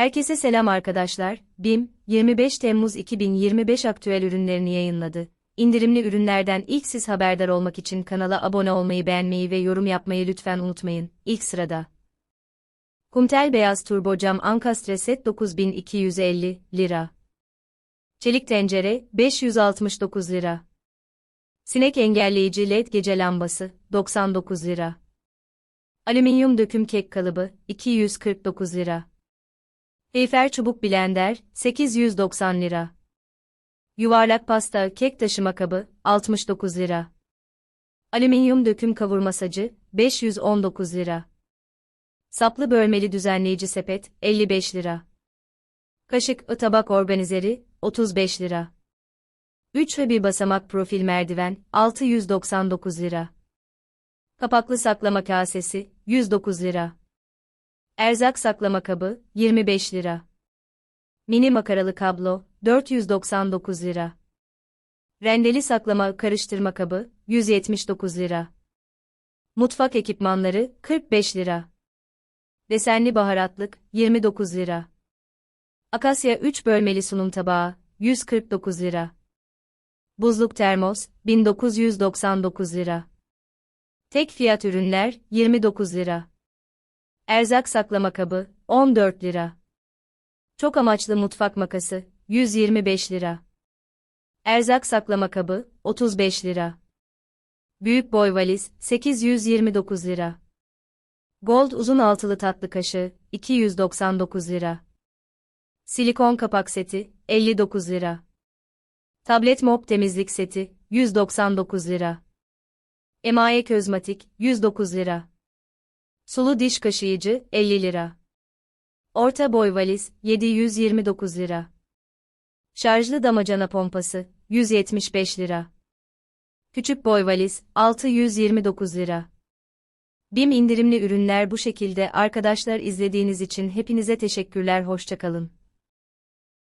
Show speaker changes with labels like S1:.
S1: Herkese selam arkadaşlar. BİM, 25 Temmuz 2025 aktüel ürünlerini yayınladı. İndirimli ürünlerden ilk siz haberdar olmak için kanala abone olmayı, beğenmeyi ve yorum yapmayı lütfen unutmayın. İlk sırada. Kumtel Beyaz Turbo Cam Ankastre Set 9250 lira. Çelik tencere 569 lira. Sinek engelleyici led gece lambası 99 lira. Alüminyum döküm kek kalıbı 249 lira. Eyfer çubuk blender 890 lira. Yuvarlak pasta kek taşıma kabı 69 lira. Alüminyum döküm kavurma sacı 519 lira. Saplı bölmeli düzenleyici sepet 55 lira. Kaşık tabak organizeri 35 lira. 3 ve 1 basamak profil merdiven 699 lira. Kapaklı saklama kasesi 109 lira. Erzak saklama kabı 25 lira. Mini makaralı kablo 499 lira. Rendeli saklama karıştırma kabı 179 lira. Mutfak ekipmanları 45 lira. Desenli baharatlık 29 lira. Akasya 3 bölmeli sunum tabağı 149 lira. Buzluk termos 1999 lira. Tek fiyat ürünler 29 lira. Erzak saklama kabı 14 lira. Çok amaçlı mutfak makası 125 lira. Erzak saklama kabı 35 lira. Büyük boy valiz 829 lira. Gold uzun altılı tatlı kaşığı 299 lira. Silikon kapak seti 59 lira. Tablet mop temizlik seti 199 lira. Emaye közmatik 109 lira. Sulu diş kaşıyıcı 50 lira. Orta boy valiz 729 lira. Şarjlı damacana pompası 175 lira. Küçük boy valiz 629 lira. BİM indirimli ürünler bu şekilde arkadaşlar izlediğiniz için hepinize teşekkürler hoşçakalın.